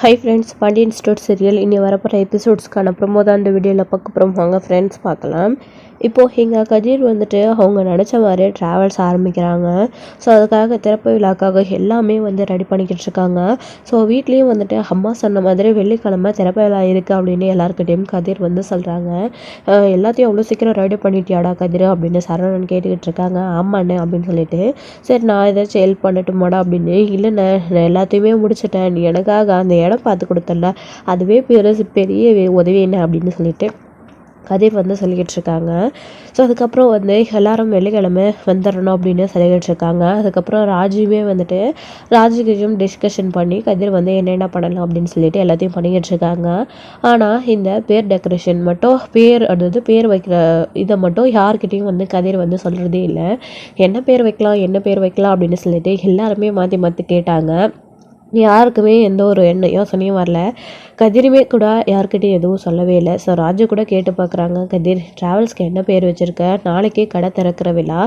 Hi friends Pandian store serial இனி வரப்போகிற எபிசோட்ஸ்க்கான promo தான் இந்த வீடியோவில் பார்க்க போகிறோம் வாங்க ஃப்ரெண்ட்ஸ் பார்க்கலாம். இப்போது எங்கள் கதிர் வந்துட்டு அவங்க நினச்ச மாதிரி ட்ராவல்ஸ் ஆரம்பிக்கிறாங்க. ஸோ அதுக்காக திறப்பு விழாக்காக எல்லாமே வந்து ரெடி பண்ணிக்கிட்டு இருக்காங்க. ஸோ வீட்லேயும் வந்துட்டு அம்மா சொன்ன மாதிரி வெள்ளிக்கிழமை திறப்பு விழா இருக்குது அப்படின்னு எல்லாருக்கிட்டையும் கதிர் வந்து சொல்கிறாங்க எல்லாத்தையும் அவ்வளோ சீக்கிரம் ரெடி பண்ணிட்டியாடா கதிர் அப்படின்னு சரவணன் கேட்டுக்கிட்டு இருக்காங்க. ஆமாண்ணே அப்படின்னு சொல்லிட்டு. சரி நான் ஏதாச்சும் ஹெல்ப் பண்ணட்டுமாடா அப்படின்னு. இல்லைண்ணே நான் எல்லாத்தையுமே முடிச்சிட்டேன். நீ எனக்காக அந்த இடம் பார்த்து கொடுத்தல அதுவே பெருசு பெரிய உதவி என்ன அப்படின்னு சொல்லிட்டு கதிர் வந்து சொல்லிக்கிட்டு இருக்காங்க. ஸோ அதுக்கப்புறம் வந்து எல்லாரும் வெள்ளிக்கிழமை வந்துடணும் அப்படின்னு சொல்லிக்கிட்டு இருக்காங்க. அதுக்கப்புறம் ராஜுவே வந்துட்டு ராஜுக்கையும் டிஸ்கஷன் பண்ணி கதிர் வந்து என்னென்ன பண்ணலாம் அப்படின்னு சொல்லிட்டு எல்லாத்தையும் பண்ணிக்கிட்டு இருக்காங்க. ஆனால் இந்த பேர் டெக்கரேஷன் மட்டும் பேர் அதாவது பேர் வைக்கிற இதை மட்டும் யார்கிட்டையும் வந்து கதிர் வந்து சொல்கிறதே இல்லை. என்ன பேர் வைக்கலாம் என்ன பேர் வைக்கலாம் அப்படின்னு சொல்லிட்டு எல்லாருமே மாற்றி மாற்றி கேட்டாங்க. யாருக்குமே எந்த ஒரு எண்ண யோசனையும் வரல. கதிருமே கூட யார்கிட்டையும் எதுவும் சொல்லவே இல்லை. ஸோ ராஜு கூட கேட்டு பார்க்குறாங்க கதிர் ட்ராவல்ஸ்க்கு என்ன பேர் வச்சுருக்க? நாளைக்கே கடை திறக்கிற விழா.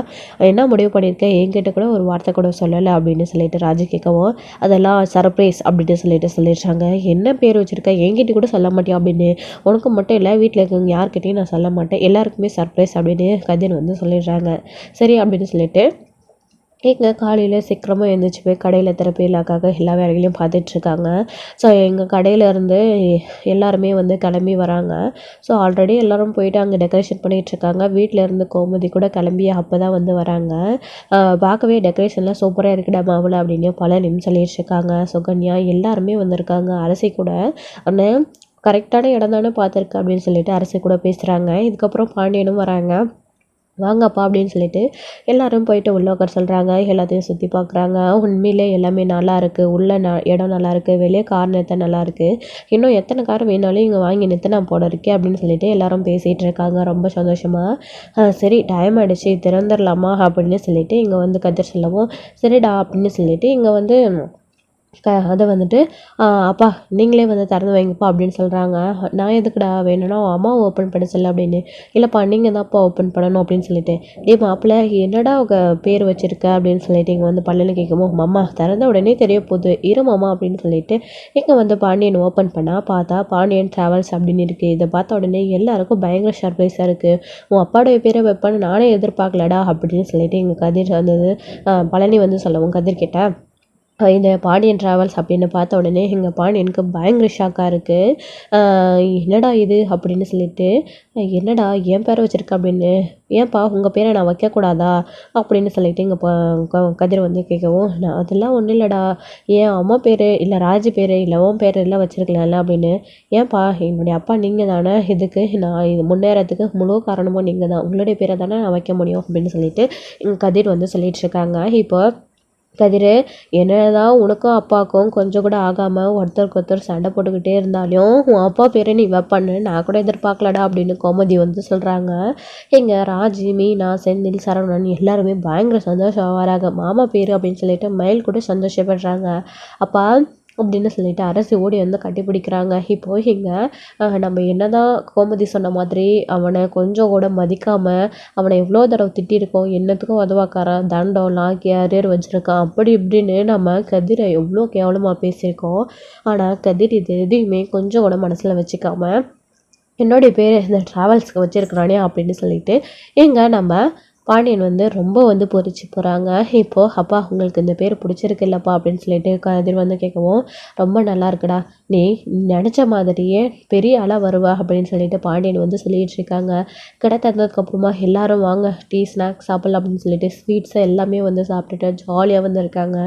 என்ன முடிவு பண்ணியிருக்கேன் என்கிட்ட கூட ஒரு வார்த்தை கூட சொல்லலை அப்படின்னு சொல்லிட்டு ராஜு கேட்கவும் அதெல்லாம் சர்ப்ரைஸ் அப்படின்னு சொல்லிட்டு சொல்லிடுறாங்க. என்ன பேர் வச்சுருக்க? என்கிட்ட கூட சொல்ல மாட்டேன் அப்படின்னு. உனக்கு மட்டும் இல்லை வீட்டில் இருக்கவங்க யார்கிட்டையும் நான் சொல்ல மாட்டேன். எல்லாருக்குமே சர்ப்ரைஸ் அப்படின்னு கதிர் வந்து சொல்லிடுறாங்க. சரி அப்படின்னு சொல்லிட்டு எங்கள் காலையில் சீக்கிரமாக எழுந்திரிச்சி போய் கடையில் திறப்பு இல்லாக்காக எல்லா வேலைகளையும் பார்த்துட்ருக்காங்க ஸோ எங்கள் கடையிலேருந்து எல்லாருமே வந்து கிளம்பி வராங்க. ஸோ ஆல்ரெடி எல்லோரும் போயிட்டு அங்கே டெக்கரேஷன் பண்ணிகிட்ருக்காங்க வீட்டிலேருந்து கோமதி கூட கிளம்பி அப்போ தான் வந்து வராங்க. பார்க்கவே டெக்கரேஷன்லாம் சூப்பராக இருக்குடா மாவில் அப்படின்னு பல நிமிஷம் சொல்லிட்டுருக்காங்க சுகன்யா எல்லாருமே வந்திருக்காங்க. அரசி கூட ஆனால் கரெக்டான இடம் தானே பார்த்துருக்கு அப்படின்னு சொல்லிட்டு அரசி கூட பேசுகிறாங்க இதுக்கப்புறம் பாண்டியனும் வராங்க. வாங்கப்பா அப்படின்னு சொல்லிட்டு எல்லோரும் போயிட்டு உள்ள உட்கார சொல்கிறாங்க எல்லாத்தையும் சுற்றி பார்க்குறாங்க உண்மையிலே எல்லாமே நல்லா இருக்குது உள்ள ந இடம் நல்லா இருக்குது வெளியே கார் நிறுத்த நல்லா இருக்குது இன்னும் எத்தனை கார் வேணாலும் இங்கே வாங்கி நிறுத்த நான் போட இருக்கேன் அப்படின்னு சொல்லிட்டு எல்லாரும் பேசிகிட்டு இருக்காங்க. ரொம்ப சந்தோஷமாக சரி டைம் ஆகிடுச்சு திறந்துடலாமா அப்படின்னு சொல்லிட்டு இங்கே வந்து கதிர் சொல்லவும் சரிடா அப்படின்னு சொல்லிட்டு இங்கே வந்து க அதை வந்துட்டு அப்பா நீங்களே வந்து திறந்து வைங்கப்பா அப்படின்னு சொல்கிறாங்க நான் எதுக்குடா வேணும்னா அம்மா ஓப்பன் பண்ண சொல்ல அப்படின்னு. இல்லைப்பா நீங்கள் தான்ப்பா ஓப்பன் பண்ணணும் அப்படின்னு சொல்லிட்டு. டே மாப்பிள்ள என்னடா அவங்க பேர் வச்சுருக்க? அப்படின்னு சொல்லிட்டு இங்கே வந்து பள்ளியில் கேட்கவும் அம்மா திறந்த உடனே தெரிய போகுது. இரு மாமா அப்படின்னு சொல்லிட்டு இங்கே வந்து பாண்டியன் ஓப்பன் பண்ணால் பார்த்தா பாண்டியன் ட்ராவல்ஸ் அப்படின்னு இருக்குது இதை பார்த்த உடனே எல்லாருக்கும் பயங்கர சர்ப்ரைஸாக இருக்குது உன் அப்பாவுடைய பேரை வைப்பான்னு நானே எதிர்பார்க்கலடா அப்படின்னு சொல்லிட்டு எங்கள் கதிர் வந்தது பழனி வந்து சொல்லவும் கதிர் கேட்டேன் இந்த பாண்டியன் ட்ராவல்ஸ் அப்படின்னு பார்த்த உடனே எங்கள் பாண்டியனுக்கு பயங்கர ஷாக்காக இருக்குது என்னடா இது அப்படின்னு சொல்லிட்டு என்னடா என் பேரை வச்சுருக்க அப்படின்னு ஏன்ப்பா உங்கள் பேரை நான் வைக்கக்கூடாதா அப்படின்னு சொல்லிட்டு எங்கள் கதிர் வந்து கேட்கவும் நான் அதெல்லாம் ஒன்றும் இல்லைடா. என் அம்மா பேர் இல்லை ராஜு பேர் இல்லை உன் பேர் எல்லாம் வச்சுருக்கலாம்ல அப்படின்னு. ஏன்ப்பா என்னுடைய அப்பா நீங்கள் தானே. இதுக்கு நான் இது முன்னேறத்துக்கு முழு காரணமும் நீங்கள் தான். உங்களுடைய பேரை தானே நான் வைக்க முடியும் அப்படின்னு சொல்லிட்டு எங்கள் கதிர் வந்து சொல்லிகிட்ருக்காங்க இப்போ கதிர் என்னதான் உனக்கும் அப்பாவுக்கும் கொஞ்சம் கூட ஆகாமல் ஒருத்தருக்கு ஒருத்தர் சண்டை போட்டுக்கிட்டே இருந்தாலும் உன் அப்பா பேரை நீ வைப்பான்னு நான் கூட எதிர்பார்க்கலடா அப்படின்னு கோமதி வந்து சொல்கிறாங்க எங்கள் ராஜி மீனா செந்தில் சரவணன் எல்லாருமே பயங்கர சந்தோஷம் வராங்க மாமா பேர் அப்படின்னு சொல்லிட்டு மயில் கூட சந்தோஷப்படுறாங்க. அப்பா அப்படின்னு சொல்லிட்டு அரசு ஓடி வந்து கட்டிப்பிடிக்கிறாங்க. இப்போ இங்கே நம்ம என்னதான் கோமதி சொன்ன மாதிரி அவனை கொஞ்சம் கூட மதிக்காமல் அவனை எவ்வளோ தடவை திட்டிருக்கோம் என்னத்துக்கும் உதவாக்காரன் தண்டம் லாக்கி அரியர் வச்சுருக்கான் அப்படி இப்படின்னு நம்ம கதிரை எவ்வளோ கேவலமாக பேசியிருக்கோம். ஆனால் கதிர் இது எதையுமே கொஞ்சம் கூட மனசில் வச்சுக்காம என்னுடைய பேர் இந்த ட்ராவல்ஸ்க்கு வச்சுருக்கிறானே அப்படின்னு சொல்லிட்டு எங்கே நம்ம பாண்டியன் வந்து ரொம்ப வந்து பொறிச்சு போகிறாங்க இப்போது அப்பா உங்களுக்கு இந்த பேர் பிடிச்சிருக்கு இல்லைப்பா அப்படின்னு சொல்லிட்டு கதிர் வந்து கேட்கவும் ரொம்ப நல்லா இருக்குடா. நீ நினச்ச மாதிரியே பெரிய ஆளாக வருவா அப்படின்னு சொல்லிட்டு பாண்டியன் வந்து சொல்லிகிட்டு இருக்காங்க. கடை திறந்ததுக்கப்புறமா எல்லாரும் வாங்க. டீ ஸ்நாக்ஸ் சாப்பிட்லாம் அப்படின்னு சொல்லிட்டு ஸ்வீட்ஸை எல்லாமே வந்து சாப்பிட்டுட்டு ஜாலியாக வந்து இருக்காங்க.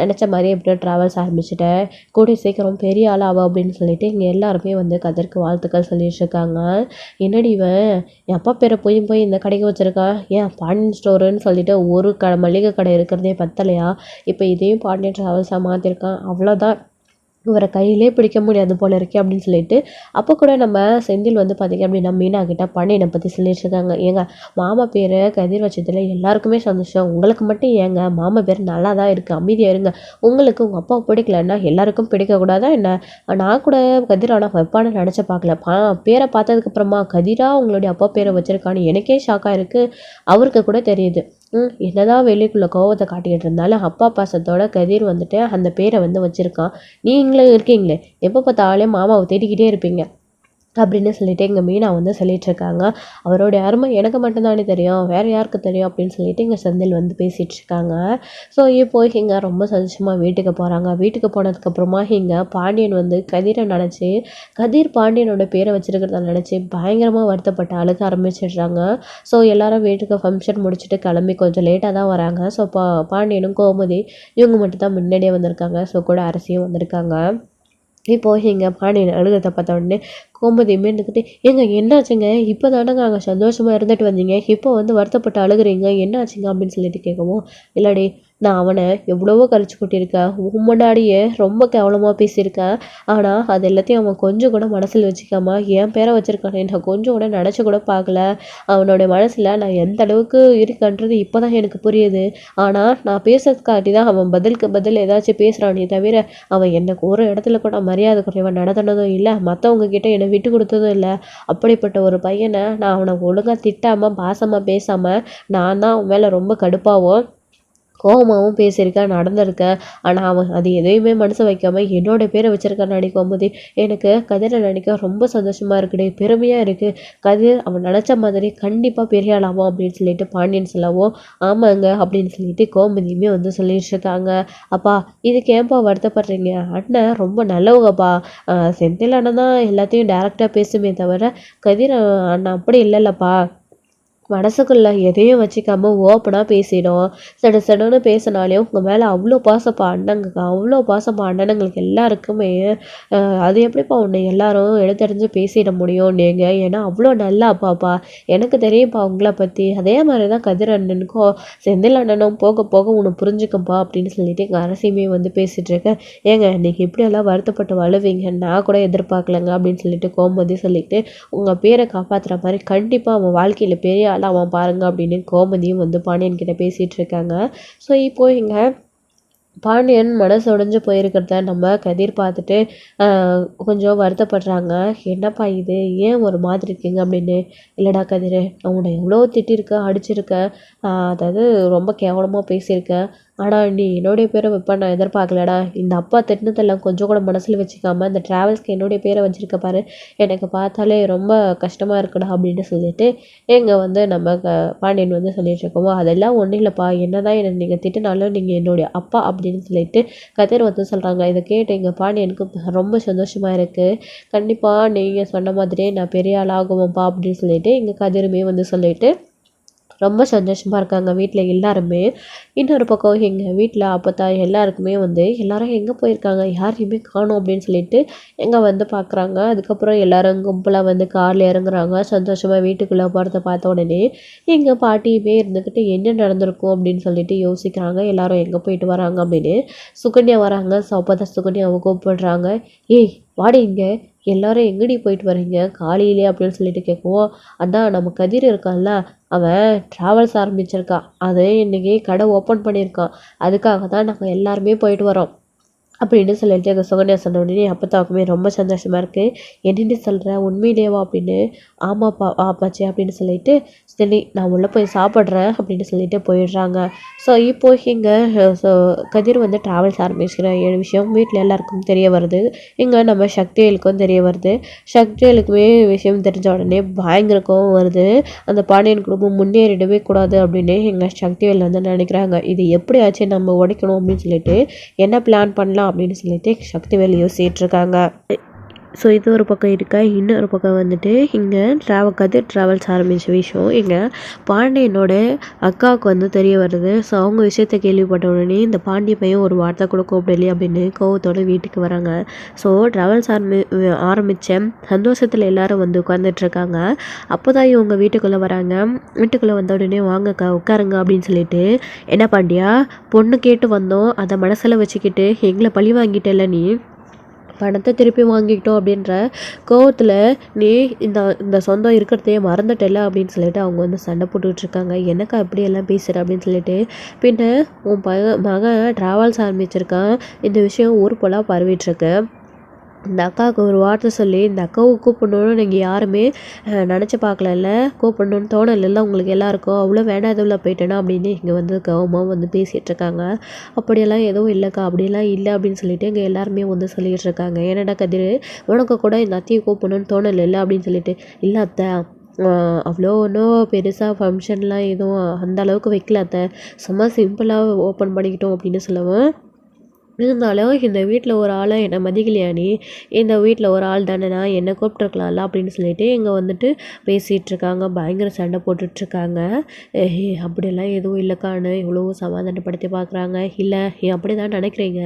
நினச்ச மாதிரி எப்படியோ ட்ராவல்ஸ் ஆரம்பிச்சுட்டேன் கூடிய சீக்கிரம் பெரிய ஆளாவா அப்படின்னு சொல்லிட்டு இங்கே எல்லாருமே வந்து கதிர்க்கு வாழ்த்துக்கள் சொல்லிட்டு இருக்காங்க. என்னடி இவன்? என் அப்பா பேரை போய் போய் இந்த கடைக்கு வச்சுருக்கான் ஏன் பாண்டியன் ஸ்டோருன்னு சொல்லிட்டு ஒரு க மளிகை கடை இருக்கிறதே பத்தலையா? இப்போ இதையும் பாண்டியன் ட்ராவல்ஸாக மாற்றிருக்கான் அவ்வளோதான் இவரை கையிலே பிடிக்க முடியாது போல இருக்கே அப்படின்னு சொல்லிட்டு அப்போ கூட நம்ம செந்தில் வந்து பார்த்திங்க அப்படின்னா மீனா கிட்ட பண்ணினை பற்றி சொல்லிட்டுருக்காங்க. ஏங்க மாமா பேர் கதிர் வச்சதில் எல்லாருக்குமே சந்தோஷம். உங்களுக்கு மட்டும் ஏங்க மாமா பேர் நல்லா தான் இருக்குது அமைதியாக இருங்க. உங்களுக்கு உங்கள் அப்பா பிடிக்கலன்னா எல்லாருக்கும் பிடிக்கக்கூடாதா என்ன? நான் கூட கதிர் ஆனால் வைப்பான்னு நினச்ச பார்க்கல. பா பேரை பார்த்ததுக்கப்புறமா கதிராக உங்களுடைய அப்பா பேரை வச்சுருக்கான்னு எனக்கே ஷாக்காக இருக்குது அவருக்கு கூட தெரியுது. ம். என்னதான் வெளிக்குள்ள கோவத்தை காட்டிக்கிட்டு இருந்தாலும் அப்பா பாசத்தோட கதிர் வந்துட்டு அந்த பேரை வந்து வச்சுருக்கான். நீங்களும் இருக்கீங்களே. எப்போ பார்த்தாலே மாமாவை தேடிக்கிட்டே இருப்பீங்க. அப்படின்னு சொல்லிட்டு எங்கள் மீனா வந்து சொல்லிகிட்ருக்காங்க அவரோட அருமை எனக்கு மட்டும்தானே தெரியும். வேறு யாருக்கு தெரியும் அப்படின்னு சொல்லிட்டு எங்கள் செந்தில் வந்து பேசிகிட்ருக்காங்க ஸோ இப்போ இங்கே ரொம்ப சந்தோஷமாக வீட்டுக்கு போகிறாங்க வீட்டுக்கு போனதுக்கப்புறமா இங்கே பாண்டியன் வந்து கதிரை நினச்சி கதிர் பாண்டியனோட பேரை வச்சுருக்கிறத நினச்சி பயங்கரமாக வருத்தப்பட்டு அழுக ஆரம்பிச்சிடுறாங்க. ஸோ எல்லாரும் வீட்டுக்கு ஃபங்க்ஷன் முடிச்சுட்டு கிளம்பி கொஞ்சம் லேட்டாக தான் வராங்க. ஸோ பா பாண்டியனும் கோமதி இவங்க மட்டும் தான் முன்னாடியே வந்திருக்காங்க. ஸோ கூட அரசியும் வந்திருக்காங்க. இப்போது எங்கள் பாண்டியன் அழுகிறத பார்த்த உடனே கோமதியுமே இருந்துக்கிட்டு ஏங்க என்னாச்சுங்க? இப்போ தானேங்க அங்கே சந்தோஷமாக இருந்துட்டு வந்தீங்க? இப்போ வந்து வருத்தப்பட்டு அழுகுறீங்க? என்னாச்சுங்க? அப்படின்னு சொல்லிட்டு கேட்கவும் இல்லாடி நான் அவனை எவ்வளவோ கரைச்சி கொட்டியிருக்கேன் உன் முன்னாடியே ரொம்ப கேவலமாக பேசியிருக்கேன் ஆனால் அது எல்லாத்தையும் அவன் கொஞ்சம் கூட மனசில் வச்சுக்காம என் பேரை வச்சுருக்கானே. நான் கொஞ்சம் கூட நினச்சி கூட பார்க்கல. அவனோட மனசில் நான் எந்த அளவுக்கு இருக்கன்றது இப்போ தான் எனக்கு புரியுது. ஆனால் நான் பேசுறதுக்காட்டி தான் அவன் பதிலுக்கு பதில் ஏதாச்சும் பேசுகிறானே தவிர அவன் எனக்கு ஒரு இடத்துல கூட மரியாதை குறைவன் நடத்தினதும் இல்லை. மற்றவங்க கிட்ட என்னை விட்டு கொடுத்ததும் இல்லை. அப்படிப்பட்ட ஒரு பையனை நான் அவனை ஒழுங்காக திட்டாமல் பாசமாக பேசாமல் நான் தான் அவன் மேலே ரொம்ப கடுப்பாகவும் கோபமாகவும் பேசியிருக்கேன் நடந்திருக்கேன் ஆனால் அவன் அது எதையுமே மனசு வைக்காமல் என்னோட பேரை வச்சிருக்கான் நினைக்கும் போது எனக்கு கதிரை நினைக்க ரொம்ப சந்தோஷமாக இருக்குடி பெருமையாக இருக்குது கதிர் அவன் நினச்ச மாதிரி கண்டிப்பாக பெரிய ஆளாகும் அப்படின்னு சொல்லிட்டு பாண்டியன் சொல்லவும் ஆமாங்க அப்படின்னு சொல்லிட்டு கோமதியுமே வந்து சொல்லிட்டு இருக்காங்க. அப்பா இதுக்கு ஏன்பா வருத்தப்படுறீங்க? அண்ணன் ரொம்ப நல்லவங்கப்பா. செந்தில் அண்ணன் தான் எல்லாத்தையும் டேரெக்டாக பேசுமே தவிர கதிர் அண்ணன் அப்படி இல்லைல்லப்பா. மனசுக்குள்ள எதையும் வச்சுக்காம ஓப்பனாக பேசிடும். சட சடன்னு பேசினாலே உங்கள் மேலே அவ்வளோ பாசப்பா அண்ணங்க அவ்வளோ பாசப்பா அண்ணனுங்களுக்கு எல்லாருக்குமே அது எப்படிப்பா உன்னை எல்லாரும் எடுத்தறிஞ்சு பேசிட முடியும் நீங்கள் ஏன்னா அவ்வளோ நல்லா அப்பாப்பா எனக்கு தெரியும்ப்பா உங்களை பற்றி அதே மாதிரி தான் கதிர் அண்ணனுக்கும் செந்தில் அண்ணனும் போக போக உன்னை புரிஞ்சுக்கப்பா அப்படின்னு சொல்லிட்டு எங்கள் அரசியுமே வந்து பேசிகிட்ருக்கேன் ஏங்க இன்றைக்கி இப்படியெல்லாம் வருத்தப்பட்டு வளவீங்க நான் கூட எதிர்பார்க்கலங்க அப்படின்னு சொல்லிட்டு கோமதி சொல்லிட்டு உங்கள் பேரை காப்பாற்றுற மாதிரி கண்டிப்பாக அவன் வாழ்க்கையில் பெரிய ஆள் அவன் பாருங்க அப்படின்னு கோமதியும் வந்து பாண்டியன் கிட்ட பேசிகிட்டு இருக்காங்க. ஸோ இப்போ இங்கே பாண்டியன் மனசு உடைஞ்சு போயிருக்கிறத நம்ம கதிர் பார்த்துட்டு கொஞ்சம் வருத்தப்படுறாங்க. என்னப்பா இது? ஏன் ஒரு மாதிரி இருக்கீங்க? அப்படின்னு. இல்லைடா கதிர் அவனை எவ்வளோ திட்டிருக்க அடிச்சிருக்க அதாவது ரொம்ப கேவலமாக பேசியிருக்கேன் ஆனால் நீ என்னுடைய பேரை வைப்ப நான் எதிர்பார்க்கலடா. இந்த அப்பா திட்டினதெல்லாம் கொஞ்சம் கூட மனசில் வச்சுக்காம இந்த ட்ராவல்ஸ்க்கு என்னுடைய பேரை வச்சுருக்க பாரு. எனக்கு பார்த்தாலே ரொம்ப கஷ்டமாக இருக்குடா அப்படின்னு சொல்லிட்டு இங்கே வந்து நம்ம க பாண்டியன் வந்து சொல்லிகிட்டு இருக்கோமோ அதெல்லாம் ஒன்றும் இல்லைப்பா. என்ன தான் என்னை நீங்கள் திட்டினாலும் நீங்கள் என்னுடைய அப்பா அப்படின்னு சொல்லிட்டு கதிர் வந்து சொல்கிறாங்க இதை கேட்டு எங்கள் பாண்டியனுக்கு ரொம்ப சந்தோஷமாக இருக்குது கண்டிப்பாக நீங்கள் சொன்ன மாதிரியே நான் பெரிய ஆளாகுவோம்ப்பா அப்படின்னு சொல்லிட்டு எங்கள் கதிருமே வந்து சொல்லிவிட்டு ரொம்ப சந்தோஷமாக இருக்காங்க வீட்டில் எல்லாருமே. இன்னொரு பக்கம் எங்கள் வீட்டில் அப்போத்தா எல்லாருக்குமே வந்து எல்லாரும் எங்கே போயிருக்காங்க? யாரையுமே காணும் அப்படின்னு சொல்லிட்டு எங்கே வந்து பார்க்குறாங்க அதுக்கப்புறம் எல்லோரும் கும்பலாக வந்து காரில் இறங்குறாங்க. சந்தோஷமாக வீட்டுக்குள்ளே போகிறத பார்த்த உடனே எங்கள் பாட்டியுமே இருந்துக்கிட்டு என்ன நடந்திருக்கும் அப்படின்னு சொல்லிட்டு யோசிக்கிறாங்க. எல்லாரும் எங்கே போயிட்டு வராங்க அப்படின்னு. சுகன்யா வராங்க. ஸோ அப்போ தான் சுகன்யாவை கூப்பிடுறாங்க. ஏய் வாடி இங்கே எல்லாரும் எங்கடி போயிட்டு வரீங்க காலையிலே அப்படின்னு சொல்லிட்டு கேட்குவோம் அதான் நம்ம கதிர் இருக்கான்ல அவன் ட்ராவல்ஸ் ஆரம்பிச்சிருக்கான். அது இன்றைக்கி கடை ஓப்பன் பண்ணியிருக்கான். அதுக்காக தான் நாங்கள் எல்லாருமே போயிட்டு வரோம் அப்படின்னு சொல்லிட்டு எங்கள் சுகன்யா சொன்ன உடனே அப்பத்தாவுக்குமே ரொம்ப சந்தோஷமாக இருக்குது என்னென்னு சொல்கிற உண்மையிலேவா அப்படின்னு? ஆமாப்பா ஆப்பாச்சு அப்படின்னு சொல்லிட்டு சரி நான் உள்ளே போய் சாப்பிட்றேன் அப்படின்னு சொல்லிட்டு போயிடுறாங்க. ஸோ இப்போ இங்கே ஸோ கதிர் வந்து ட்ராவல்ஸ் ஆரம்பிச்சுக்கிற ஏழு விஷயம் வீட்டில் எல்லாருக்கும் தெரிய வருது. இங்கே நம்ம சக்திவேலுக்கும் தெரிய வருது. சக்திவேலுக்குமே விஷயம் தெரிஞ்ச உடனே பயங்கரக்கும் வருது. அந்த பாண்டியன் குடும்பம் முன்னேறிடவே கூடாது அப்படின்னு எங்கள் சக்திவேல் வந்து நினைக்கிறாங்க. இது எப்படியாச்சும் நம்ம உடைக்கணும்? அப்படின்னு சொல்லிட்டு என்ன பிளான் பண்ணலாம்? அப்படின்னு சொல்லிட்டு சக்திவேல் யோசிச்சுட்ருக்காங்க ஸோ இது ஒரு பக்கம் இருக்கா? இன்னொரு பக்கம் வந்துட்டு இங்கே ட்ராவல் கதிர் ட்ராவல்ஸ் ஆரம்பித்த விஷயம். இங்கே பாண்டியனோட அக்காவுக்கு வந்து தெரிய வருது. ஸோ அவங்க விஷயத்த கேள்விப்பட்ட உடனே இந்த பாண்டிய பையன் ஒரு வார்த்தை கூட கூப்பிடலையே அப்படின்னு கோவத்தோட வீட்டுக்கு வராங்க. ஸோ ட்ராவல்ஸ் ஆரம்பி ஆரம்பித்த சந்தோஷத்தில் எல்லாரும் வந்து உட்காந்துட்ருக்காங்க அப்போ தான் இவங்க வீட்டுக்குள்ளே வராங்க. வீட்டுக்குள்ளே வந்த உடனே வாங்கக்கா உட்காருங்க அப்படின்னு சொல்லிட்டு என்ன பாண்டியா பொண்ணு கேட்டு வந்தோம். அதை மனசில் வச்சுக்கிட்டு எங்களை பழி வாங்கிட்டல நீ? பணத்தை திருப்பி வாங்கிக்கிட்டோம் அப்படின்ற கோவத்தில் நீ இந்த இந்த சொந்தம் இருக்கிறதையே மறந்துட்டல அப்படின்னு சொல்லிட்டு அவங்க வந்து சண்டை போட்டுட்ருக்காங்க என்னக்கா இப்படியெல்லாம் பேசுகிற அப்படின்னு சொல்லிட்டு பின்ன உன் பக மகன் ட்ராவல்ஸ் ஆரம்பிச்சிருக்கான். இந்த விஷயம் ஊர் போல பரவிட்டுருக்கு இந்த அக்காவுக்கு ஒரு வார்த்தை சொல்லி இந்த அக்காவை கூப்பிடணுன்னு நீங்கள் யாருமே நினச்சி பார்க்கலல்ல. கூப்பிடணுன்னு தோணலைல்ல உங்களுக்கு எல்லாருக்கும். அவ்வளோ வேண்டாதவில் போயிட்டேனா அப்படின்னு இங்கே வந்து கவமாக வந்து பேசிகிட்டு இருக்காங்க. அப்படியெல்லாம் எதுவும் இல்லைக்கா அப்படிலாம் இல்லை அப்படின்னு சொல்லிட்டு இங்கே எல்லாருமே வந்து சொல்லிகிட்டு இருக்காங்க. என்னடா கதிர் உனக்கு கூட இந்த அத்தையை கூப்பிடணுன்னு தோணலைல்ல அப்படின்னு சொல்லிட்டு இல்லை அத்தை அவ்வளோ ஒன்றும் பெருசாக ஃபங்க்ஷன்லாம் எதுவும் அந்த அளவுக்கு வைக்கல அத்தை. சும்மா சிம்பிளாக ஓப்பன் பண்ணிக்கிட்டோம் அப்படின்னு சொல்லுவேன் இருந்தாலும் இந்த வீட்டில் ஒரு ஆளை என்னை மதிக்கலையா நீ இந்த வீட்டில் ஒரு ஆள் தானேண்ணா என்னை கூப்பிட்டுருக்கலாம்ல அப்படின்னு சொல்லிட்டு இங்கே வந்துட்டு பேசிகிட்ருக்காங்க பயங்கர சண்டை போட்டுட்ருக்காங்க அப்படியெல்லாம் எதுவும் இல்லைக்கான்னு இவ்வளோ சமாதானப்படுத்தி பார்க்குறாங்க இல்லை அப்படி தான் நினைக்கிறீங்க.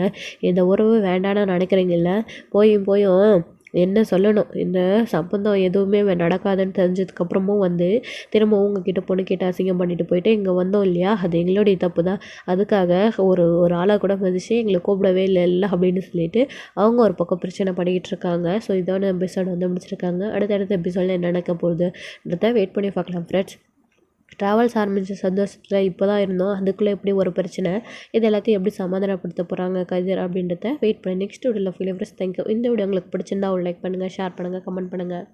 இந்த உறவு வேண்டான்னு நினைக்கிறீங்கல்ல. போயும் போயும் என்ன சொல்லணும்? இந்த சம்பந்தம் எதுவுமே நடக்காதுன்னு தெரிஞ்சதுக்கப்புறமும் வந்து திரும்ப உங்ககிட்ட பொண்ணு கேட்டு அசிங்கம் பண்ணிட்டு போயிட்டு இங்கே வந்தோம் இல்லையா? அது எங்களுடைய தப்பு தான். அதுக்காக ஒரு ஒரு ஆளாக கூட மதிச்சு எங்களை கூப்பிடவே இல்லை இல்லை அப்படின்னு சொல்லிட்டு அவங்க ஒரு பக்கம் பிரச்சனை பண்ணிக்கிட்டு இருக்காங்க. ஸோ இதோட எபிசோட் வந்து முடிச்சிருக்காங்க. அடுத்தடுத்த எபிசோடில் என்ன நடக்க போகுதுன்றத வெயிட் பண்ணி பார்க்கலாம் ஃப்ரெண்ட்ஸ் ட்ராவல்ஸ் ஆரம்பித்த சந்தோஷத்தில் இப்போ தான் இருந்தோம். அதுக்குள்ளே எப்படி ஒரு பிரச்சனை? இது எல்லாத்தையும் எப்படி சமாதானப்படுத்த போகிறாங்க கதிர் அப்படின்றத வெயிட் பண்ணி நெக்ஸ்ட் வீடியோவில் ஃபீல் ஃப்ரெண்ட்ஸ் தேங்க்யூ இந்த வீடியோ உங்களுக்கு பிடிச்சிருந்தா ஒரு லைக் பண்ணுங்கள் ஷேர் பண்ணுங்கள் கமெண்ட் பண்ணுங்கள்